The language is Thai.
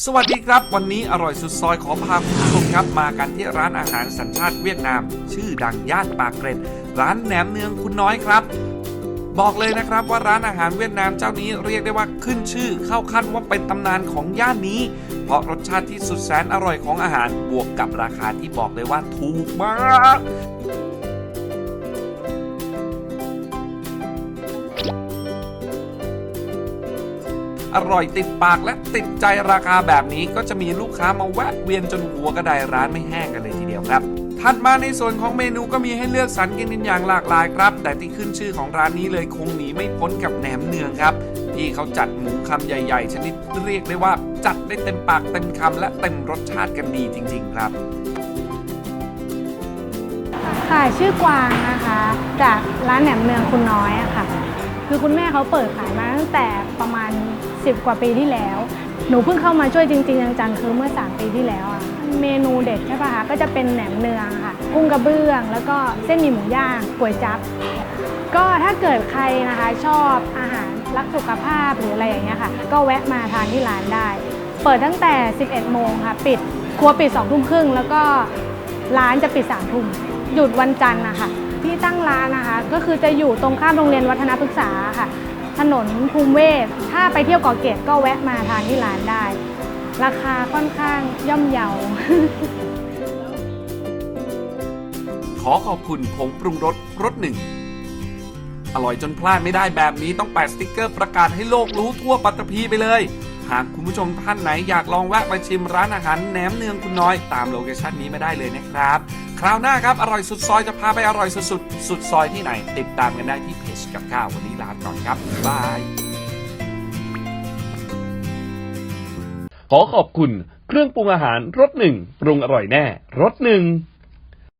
สวัสดีครับ วันนี้อร่อยสุดซอยขอพาคุณผู้ชมครับ มากันที่ร้านอาหารสัญชาติเวียดนาม ชื่อดังย่านปากเกร็ด ร้านแหนมเนืองคุณน้อยครับ บอกเลยนะครับว่าร้านอาหารเวียดนามเจ้านี้เรียกได้ว่าขึ้นชื่อเข้าขั้นว่าเป็นตำนานของย่านนี้ เพราะรสชาติที่สุดแสนอร่อยของอาหารบวกกับราคาที่บอกเลยว่าถูกมาก อร่อยติดปากและติดใจราคาแบบนี้ก็จะมีลูกค้ามาแวะเวียนจนหัวกระไดร้านไม่แห้งกันเลยทีเดียวครับถัดมาในส่วนของเมนูก็มีให้เลือกสรรกินกันอย่างหลากหลายครับ แต่ที่ขึ้นชื่อของร้านนี้เลยคงหนีไม่พ้นกับแหนมเนืองครับที่เขาจัดหมูคำใหญ่ ๆ ชนิดเรียกได้ว่าจัดได้เต็มปากเต็มคำและเต็มรสชาติกันดีจริง ๆ ครับ ค่ะชื่อกวางนะคะ จากร้านแหนมเนืองคุณน้อยอะค่ะ คือคุณแม่เขาเปิดขายมาตั้งแต่ประมาณ 10 กว่าปีที่แล้ว หนูเพิ่งเข้ามาช่วยจริงๆจังๆคือเมื่อ 3 ปีที่แล้วอะเมนูเด็ดใช่ปะคะก็จะเป็นแหนมเนืองค่ะกุ้งกระเบื้อง แล้วก็เส้นหมี่หมูย่างก๋วยจั๊บก็ถ้าเกิดใครนะคะชอบอาหารรักสุขภาพหรืออะไรอย่างเงี้ยค่ะ ก็แวะมาทานที่ร้านได้ เปิดตั้งแต่ 11 โมงค่ะ ปิดครัวปิด2ทุ่มครึ่งแล้วก็ร้านจะปิด3ทุ่มหยุดวันจันทร์นะคะ ที่ตั้งร้านนะคะ ก็คือจะอยู่ตรงข้ามโรงเรียนวัฒนพฤกษาค่ะ ถนนภูมิเวศ ถ้าไปเที่ยวเกาะเกร็ดก็แวะมาทานที่ร้านได้ ราคาค่อนข้างย่อมเยา ขอขอบคุณผงปรุงรสรสหนึ่ง อร่อยจนพลาดไม่ได้แบบนี้ต้องแปะสติกเกอร์ประกาศให้โลกรู้ทั่วปัตตภีไปเลยหากคุณผู้ชมท่านไหนอยากลองแวะมาชิมร้านอาหารแหนมเนืองคุณน้อย ตามโลเคชั่นนี้มาได้เลยนะครับ คราวหน้าครับ อร่อยสุดซอยจะพาไปอร่อยสุดๆสุดซอยที่ไหน ติดตามกันได้ที่เพจกับข้าววันนี้ลาก่อนครับบายบายขอขอบคุณเครื่องปรุงอาหารรสหนึ่งปรุงอร่อยแน่รสหนึ่ง